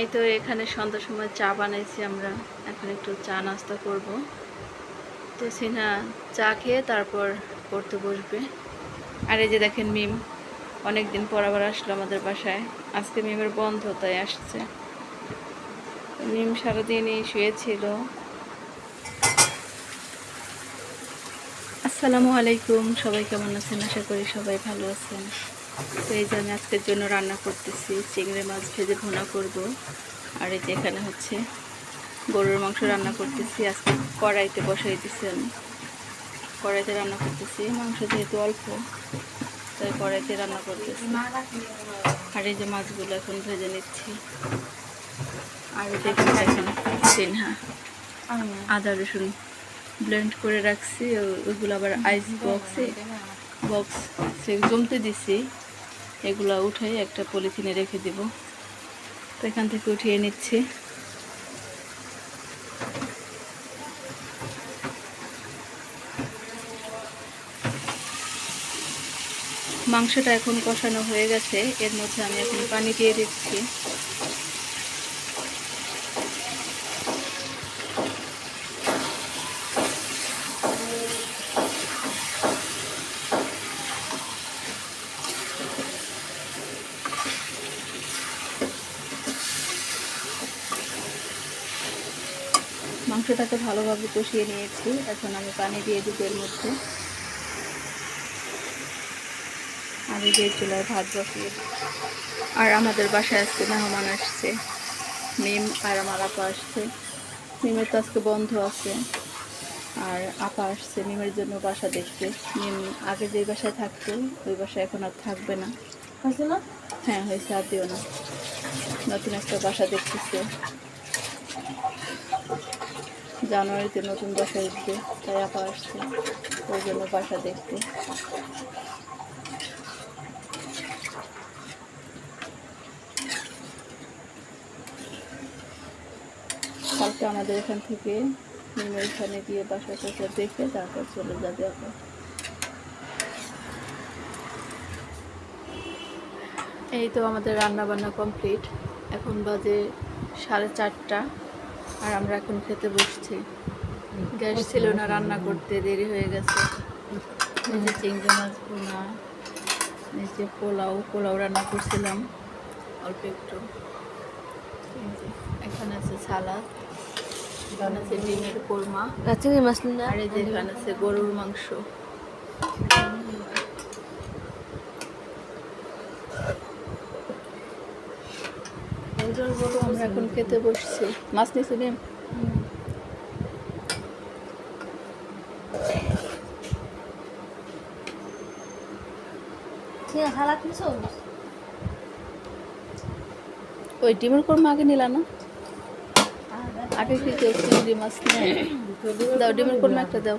এই তো এখানে সন্ধ্যার সময় চা বানাইছি, আমরা এখন একটু চা নাস্তা করব। তো সিনহা চা খেয়ে তারপর পড়তে বসবে। আর এই যে দেখেন মিম অনেক দিন পর আবার আসলো আমাদের বাসায়। আজকে মিমের বন্ধ, তাই আসছে। মিম সারাদিনই শুয়েছিল। আসসালামু আলাইকুম, সবাই কেমন আছেন? আশা করি সবাই ভালো আছেন। তো এই যে আমি আজকের জন্য রান্না করতেছি, চিংড়ি মাছ ভেজে ভুনা করব। আর এই যে এখানে হচ্ছে গরুর মাংস রান্না করতেছি, আজকে কড়াইতে বসাই দিছি আমি। কড়াইতে রান্না করতেছি, মাংস যেহেতু অল্প, তাই কড়াইতে রান্না করতেছি। আর এই যে মাছগুলো এখন ভেজে নিচ্ছি। আর এই দেখুন দেখেন সিনহা, আদা রসুন ব্লেন্ড করে রাখছি ওইগুলো আবার আইস বক্সে বক্স সে জমতে দিছি। এগুলো উঠাই একটা পলিথিনে রেখে দেব। তো এখান থেকে উঠিয়ে নিচ্ছি। মাংসটা এখন কষানো হয়ে গেছে। এর মধ্যে আমি এখন পানি দিয়ে দিচ্ছি। মাংসটাকে ভালোভাবে কষিয়ে নিয়েছি। এখন আমি পানি দিয়ে দিব এর মধ্যে। আমি দিয়ে চুলায় ভাত বসিয়ে আর আমাদের বাসায় আজকে মেহমান আসছে। মিম আর আমার আপা আসছে। মিমের তো আজকে বন্ধ আছে। আর আপা আসছে মিমের জন্য বাসা দেখতে। মিম আগে যে বাসায় থাকতো ওই বাসায় এখন আর থাকবে না? হ্যাঁ হয়েছে আর দিও না। নতুন একটা বাসা দেখতেছে। জানুয়ারিতে নতুন বাসা উঠবে, তাই আপা আসছে। ওই জন্য বাসা দেখতে। কালকে আমাদের এখান থেকে এখানে গিয়ে বাসা টাসা দেখে তারপর চলে যাবে আপা। এই তো আমাদের রান্না বান্না কমপ্লিট। এখন বাজে সাড়ে চারটা। আর আমরা এখন খেতে বসছি। গ্যাস ছিল না রান্না করতে দেরি হয়ে গেছে। যে চিংড়ি মাছ পোনা যে পোলাও পোলাও রান্না করছিলাম অল্প একটু। এখানে আছে সালাদ এখানে আছে ডিমের কোরমা চিংড়ি মাছ না? আর এই যে এখানে আছে গরুর মাংস। আমরা এখন খেতে বসছি। মাছ নিয়েছি ডিম? চিংড়ি সালাদ নিছো? ওই ডিমের কোরমা আগে নিলা না? আগে কি কেউ চিংড়ি মাছ নেয়? দাও ডিমের কোরমা একটা দাও।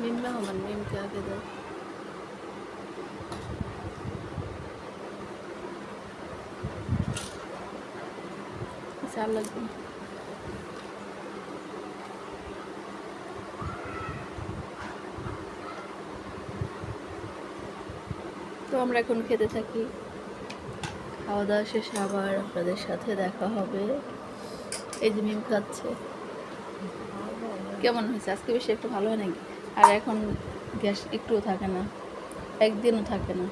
মিম মেহমান মিমকে আগে দাও। লাগবে তো আমরা এখন খেতে থাকি। খাওয়া দাওয়া শেষে আবার আপনাদের সাথে দেখা হবে। এই যে মিম খাচ্ছে। কেমন হয়েছে? আজকে বেশি একটু ভালো হয় নাকি? আর এখন গ্যাস একটুও থাকে না। একদিনও থাকে না।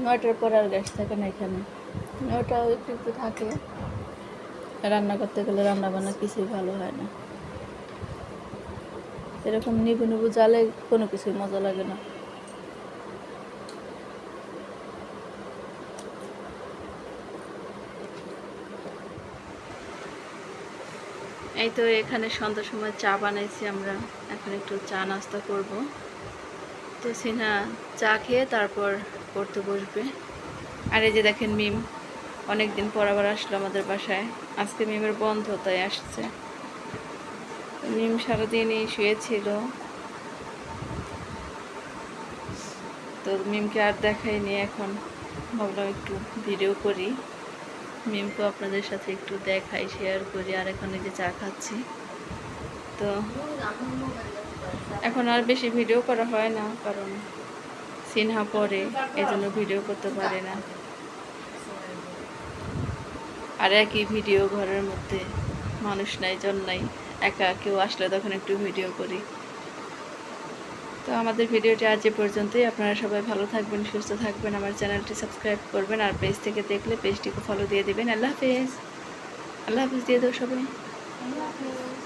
নয়টার পর আর গ্যাস থাকে না এখানে। নয়টাও একটু একটু থাকে। রান্না করতে গেলে রান্না বান্না কিছুই ভালো হয় না। এরকম নিবু নিবু জালে কোনো কিছুই মজা লাগে না। এই তো এখানে সন্ধ্যার সময় চা বানাইছি আমরা। এখন একটু চা নাস্তা করব। তো সিনহা চা খেয়ে তারপর পড়তে বসবে। আর এই যে দেখেন মিম। অনেক দিন পর আবার আসলো আমাদের বাসায়। আজকে মিমের বন্ধ, তাই আসছে। মিম সারাদিনই শুয়েছিল তো মিমকে আর দেখাইনি এখন। ভাবলাম একটু ভিডিও করি। মিমকে আপনাদের সাথে একটু দেখাই শেয়ার করি। আর এখন এই যে চা খাচ্ছি। তো এখন আর বেশি ভিডিও করা হয় না, কারণ সিনহা পরে এই জন্য ভিডিও করতে পারে না। আর একই ভিডিও ঘরের মধ্যে। মানুষ নাই, জন নাই, একা, কেউ আসলে তখন একটু ভিডিও করি। তো আমাদের ভিডিওটি আজ এ পর্যন্তই। আপনারা সবাই ভালো থাকবেন, সুস্থ থাকবেন, আমার চ্যানেলটি সাবস্ক্রাইব করবেন, আর পেজ থেকে দেখলে পেজটিকে ফলো দিয়ে দেবেন। আল্লাহ হাফেজ। আল্লাহ হাফেজ, দিয়ে দেবো সবাই। আল্লাহ হাফেজ।